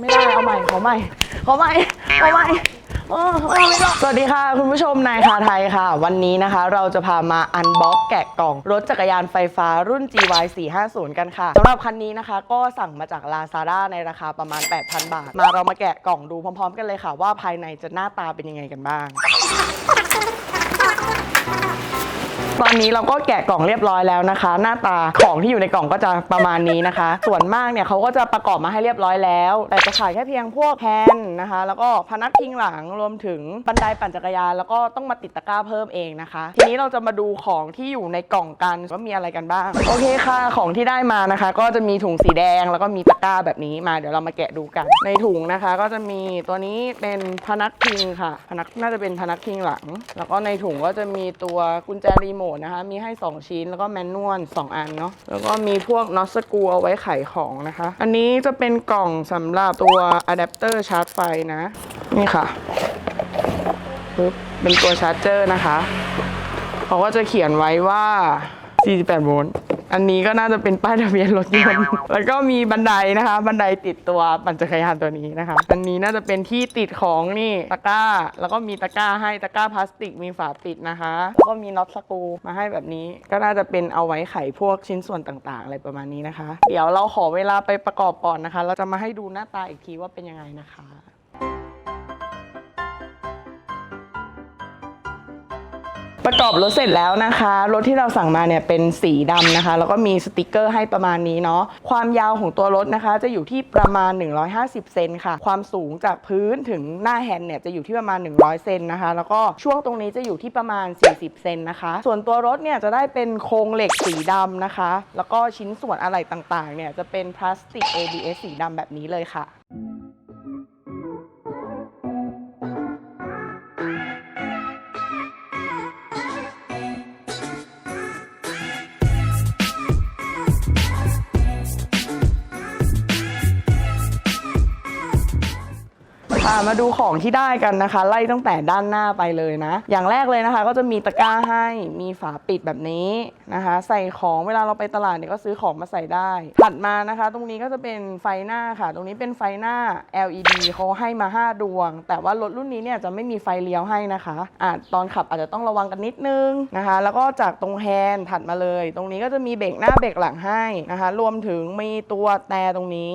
ไม่ได้เอาใหม่ขอใหม่ขอใหม่ขอใหม่เออเออไม่ได้สวัสดีค่ะ คุณผู้ชมนายคาไทยค่ะ วันนี้นะคะ เราจะพามาอันบ็อกแกะกล่อง รถจักรยานไฟฟ้ารุ่น GY 450กันค่ะสำหรับคันนี้นะคะ ก็สั่งมาจาก Lazada ในราคาประมาณ 8,000 บาท มาเรามาแกะกล่องดูพร้อมๆ กันเลยค่ะว่าภายในจะหน้าตาเป็นยังไงกันบ้าง ตอนนี้เราก็แกะกล่องเรียบร้อยแล้วนะคะ หน้าตาของที่อยู่ในกล่องก็จะประมาณนี้นะคะ ส่วนมากเนี่ยเขาก็จะประกอบมาให้เรียบร้อยแล้ว แต่จะขายแค่เพียงพวกแฮนด์นะคะ แล้วก็พนักพิงหลังรวมถึงบันไดปั่นจักรยานแล้วก็ต้องมาติดตะกร้าเพิ่มเองนะคะ ทีนี้เราจะมาดูของที่อยู่ในกล่องกันว่ามีอะไรกันบ้าง โอเคค่ะ ของที่ได้มานะคะ ก็จะมีถุงสีแดงแล้วก็มีตะกร้าแบบนี้มาเดี๋ยวเรามาแกะดูกัน ในถุงนะคะ ก็จะมีตัวนี้เป็นพนักพิงค่ะ พนักน่าจะเป็นพนักพิงหลัง แล้วก็ในถุงก็จะมีตัวกุญแจรีโมทนะคะ มีให้ 2 ชิ้นแล้วก็แมนนวล2 อันเนาะแล้วก็มีพวกน็อตสกรูเอาไว้ไขของนะคะ อันนี้จะเป็นกล่องสำหรับตัวอะแดปเตอร์ชาร์จไฟนะ นี่ค่ะปึ๊บเป็นตัวชาร์จเจอร์นะคะเขาก็จะเขียนไว้ว่า 48 โวลต์ อันนี้ก็น่าจะเป็นป้ายทะเบียนรถยนต์แล้วก็มีบันไดนะคะ บันไดติดตัวปั่นจักรยานตัวนี้นะคะ อันนี้น่าจะเป็นที่ติดของนี่ตะกร้า แล้วก็มีตะกร้าให้ตะกร้าพลาสติกมีฝาปิดนะคะแล้วก็มีน็อตสกรูมาให้แบบนี้ ก็น่าจะเป็นเอาไว้ไขพวกชิ้นส่วนต่างๆ อะไรประมาณนี้นะคะ เดี๋ยวเราขอเวลาไปประกอบก่อนนะคะ เราจะมาให้ดูหน้าตาอีกทีว่าเป็นยังไงนะคะ ประกอบรถเสร็จแล้วนะคะ รถที่เราสั่งมาเนี่ยเป็นสีดำนะคะ แล้วก็มีสติกเกอร์ให้ประมาณนี้เนาะความยาวของตัวรถนะคะ จะอยู่ที่ประมาณ 150 เซนค่ะ ความสูงจากพื้นถึงหน้าแฮนด์เนี่ยจะอยู่ที่ประมาณ 100 เซนนะคะ แล้วก็ช่วงตรงนี้จะอยู่ที่ประมาณ 40 เซนนะคะ ส่วนตัวรถเนี่ยจะได้เป็นโครงเหล็กสีดำนะคะ แล้วก็ชิ้นส่วนอะไหล่ต่างๆเนี่ยจะเป็นพลาสติก ABS สีดำแบบนี้เลยค่ะ อ่ามาดูของที่ได้กันนะคะ ไล่ตั้งแต่ด้านหน้าไปเลยนะ อย่างแรกเลยนะคะ ก็จะมีตะกร้าให้มีฝาปิดแบบนี้นะคะ ใส่ของเวลาเราไปตลาดเนี่ยก็ซื้อของมาใส่ได้ถัดมานะคะ ตรงนี้ก็จะเป็นไฟหน้าค่ะ ตรงนี้เป็นไฟหน้า LED เขาให้มา 5 ดวง แต่ว่ารถรุ่นนี้เนี่ยจะไม่มีไฟเลี้ยวให้นะคะอาจตอนขับอาจจะต้องระวังกันนิดนึงนะคะ แล้วก็จากตรงแฮนด์ถัดมาเลย ตรงนี้ก็จะมีเบรกหน้าเบรกหลังให้นะคะ รวมถึงมีตัวแต่ตรงนี้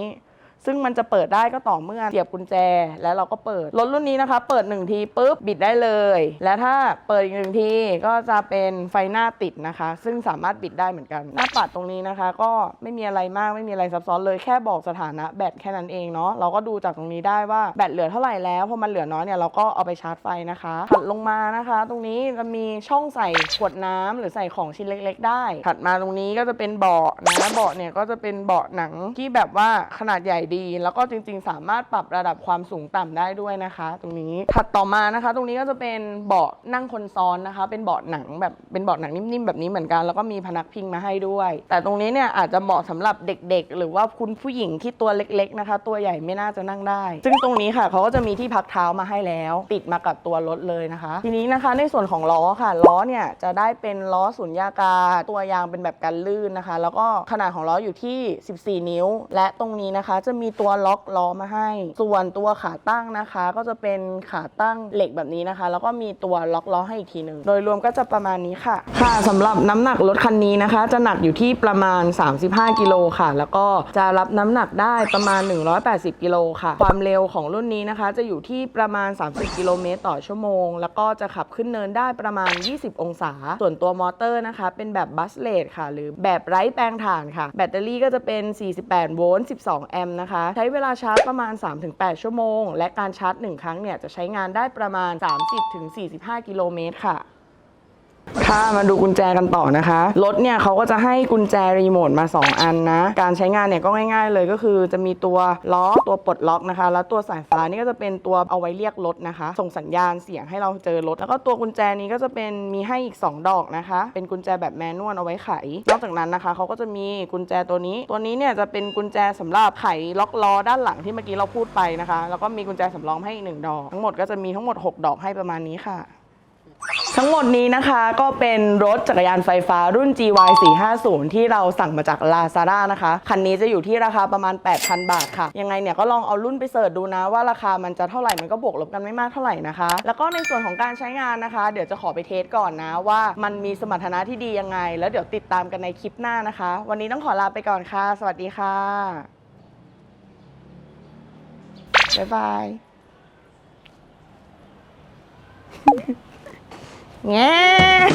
ซึ่งมันจะเปิดได้ก็ต่อเมื่อเสียบกุญแจแล้วเราก็เปิด รถรุ่นนี้นะคะ เปิดหนึ่งทีปุ๊บบิดได้เลย และถ้าเปิดอีกหนึ่งทีก็จะเป็นไฟหน้าติดนะคะ ซึ่งสามารถบิดได้เหมือนกัน หน้าปัดตรงนี้นะคะ ก็ไม่มีอะไรมากไม่มีอะไรซับซ้อนเลยแค่บอกสถานะแบตแค่นั้นเองเนาะเราก็ดูจากตรงนี้ได้ว่าแบตเหลือเท่าไหร่แล้วพอมันเหลือน้อยเนี่ยเราก็เอาไปชาร์จไฟนะคะถัดลงมานะคะ ตรงนี้จะมีช่องใส่ขวดน้ำหรือใส่ของชิ้นเล็ก ๆ ได้ถัดมาตรงนี้ก็จะเป็นเบาะนะเบาะเนี่ยก็จะเป็นเบาะหนังที่แบบว่าขนาดใหญ่ดี แล้วก็จริง ๆ สามารถปรับระดับความสูงต่ำได้ด้วยนะคะ ตรงนี้ถัดต่อมานะคะ ตรงนี้ก็จะเป็นเบาะนั่งคนซ้อนนะคะ เป็นเบาะหนังแบบเป็นเบาะหนังนิ่มๆแบบนี้เหมือนกันแล้วก็มีพนักพิงมาให้ด้วย แต่ตรงนี้เนี่ยอาจจะเหมาะสำหรับเด็กๆ หรือว่าคุณผู้หญิงที่ตัวเล็กๆนะคะ ตัวใหญ่ไม่น่าจะนั่งได้ ซึ่งตรงนี้ค่ะเขาก็จะมีที่พักเท้ามาให้แล้ว ติดมากับตัวรถเลยนะคะ ทีนี้นะคะในส่วนของล้อค่ะล้อเนี่ยจะได้เป็นล้อสุญญากาศตัวยางเป็นแบบกันลื่นนะคะ แล้วก็ขนาดของล้ออยู่ที่ 14 นิ้ว และตรงนี้นะคะจะมีตัวล็อกล้อมาให้ ส่วนตัวขาตั้งนะคะ ก็จะเป็นขาตั้งเหล็กแบบนี้นะคะ แล้วก็มีตัวล็อกล้อให้อีกทีหนึ่งโดยรวมก็จะประมาณนี้ค่ะ ค่ะสำหรับน้ำหนักรถคันนี้นะคะ จะหนักอยู่ที่ประมาณ 35กิโลค่ะ แล้วก็จะรับน้ำหนักได้ประมาณ 180กิโลค่ะ ความเร็วของรุ่นนี้นะคะ จะอยู่ที่ประมาณ 30กิโลเมตรต่อชั่วโมง แล้วก็จะขับขึ้นเนินได้ประมาณ 20 องศา ส่วนตัวมอเตอร์นะคะ เป็นแบบบัสเลดค่ะ หรือแบบไร้แปลงถ่านค่ะ แบตเตอรี่ก็จะเป็น 48 โวลต์ 12 แอมป์นะคะใช้เวลาชาร์จประมาณ 3-8 ชั่วโมง และการชาร์จ 1 ครั้งเนี่ยจะใช้งานได้ประมาณ 30-45 กิโลเมตรค่ะ ค่ะมาดูกุญแจกันต่อนะคะ รถเนี่ยเขาก็จะให้กุญแจรีโมทมา 2 อันนะ การใช้งานเนี่ยก็ง่าย ๆ เลยก็คือจะมีตัวล้อตัวปลดล็อกนะคะ แล้วตัวสายฟ้านี่ก็จะเป็นตัวเอาไว้เรียกรถนะคะ ส่งสัญญาณเสียงให้เราเจอรถ แล้วก็ตัวกุญแจนี้ก็จะเป็นมีให้อีก 2 ดอกนะคะ เป็นกุญแจแบบแมนนวลเอาไว้ไข นอกจากนั้นนะคะเขาก็จะมีกุญแจตัวนี้ ตัวนี้เนี่ยจะเป็นกุญแจสำหรับไขล็อกล้อด้านหลังที่เมื่อกี้เราพูดไปนะคะ แล้วก็มีกุญแจสำรองให้อีกหนึ่งดอก ทั้งหมดก็จะมีทั้งหมด 6 ดอกให้ประมาณนี้ค่ะ ทั้งหมดนี้นะคะก็เป็นรถจักรยานไฟฟ้ารุ่น GY 450ที่เราสั่งมาจาก Lazada นะคะ คันนี้จะอยู่ที่ราคาประมาณ 8,000 บาทค่ะ ยังไงเนี่ยก็ลองเอารุ่นไปเสิร์ชดูนะว่าราคามันจะเท่าไหร่ มันก็บวกลบกันไม่มากเท่าไหร่นะคะ แล้วก็ในส่วนของการใช้งานนะคะ เดี๋ยวจะขอไปเทสก่อนนะว่ามันมีสมรรถนะที่ดียังไง แล้วเดี๋ยวติดตามกันในคลิปหน้านะคะ วันนี้ต้องขอลาไปก่อนค่ะ สวัสดีค่ะบ๊ายบาย 耶！